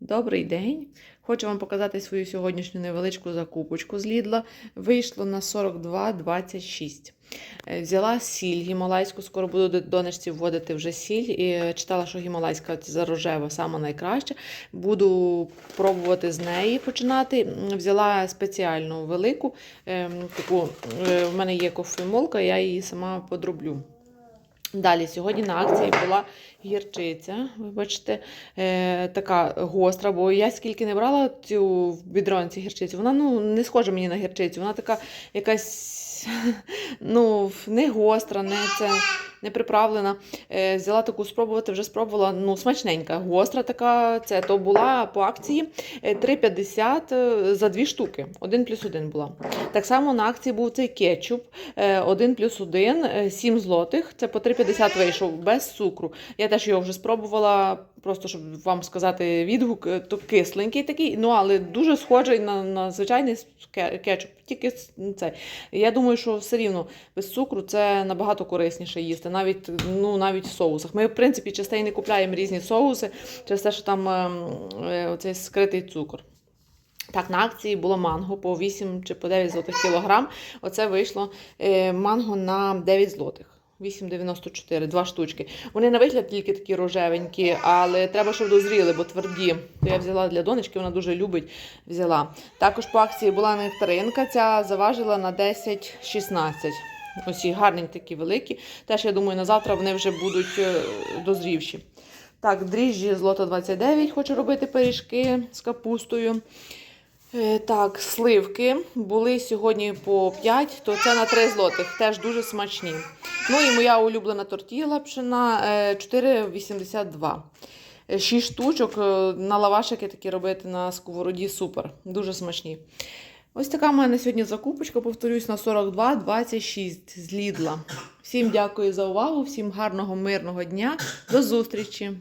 Добрий день! Хочу вам показати свою сьогоднішню невеличку закупочку з Лідла. Вийшло на 42,26. Е, Взяла сіль гімалайську, скоро буду до донечці вводити вже сіль. І е, читала, що гімалайська ця рожева саме найкраща. Буду пробувати з неї починати. Взяла спеціальну велику ем, таку. е, В мене є кофемолка, я її сама подроблю. Далі, сьогодні на акції була гірчиця, вибачте, е, така гостра, бо я скільки не брала цю в бідронці гірчицю, вона ну, не схожа мені на гірчицю, вона така якась ну, не гостра, не, це, не приправлена. Е, взяла таку спробувати, вже спробувала, ну, смачненька, гостра така, це то була по акції е, 3,50 е, за дві штуки, один плюс один була. Так само на акції був цей кетчуп, 1 плюс 1, 7 злотих, це по 3,50 вийшов, без цукру. Я теж його вже спробувала, просто щоб вам сказати відгук, е, то кисленький такий, ну але дуже схожий на, на звичайний кетчуп. Тільки ну, це. Я думаю, що все рівно без цукру це набагато корисніше їсти, навіть, ну, навіть в соусах. Ми, в принципі, частей не купляємо різні соуси через те, що там ем, е, оцей скритий цукор. Так, на акції було манго по 8 чи по 9 злотих кілограм. Оце вийшло е, манго на 9 злотих. 8,94, два штучки. Вони на вигляд тільки такі рожевенькі, але треба, щоб дозріли, бо тверді. То я взяла для донечки, вона дуже любить. Взяла. Також по акції була нектаринка, ця заважила на 10,16. Оці гарненькі такі великі. Теж, я думаю, на завтра вони вже будуть е, дозрівші. Так, дріжджі злота 29, хочу робити пиріжки з капустою. Е, Так, сливки були сьогодні по 5, то це на 3 злотих, теж дуже смачні. Ну і моя улюблена тортіла пшена е, 4,82. 6 штучок е, на лавашики такі робити на сковороді супер. Дуже смачні. Ось така в мене сьогодні закупочка, повторюсь, на 42,26 з Лідла. Всім дякую за увагу, всім гарного, мирного дня. До зустрічі!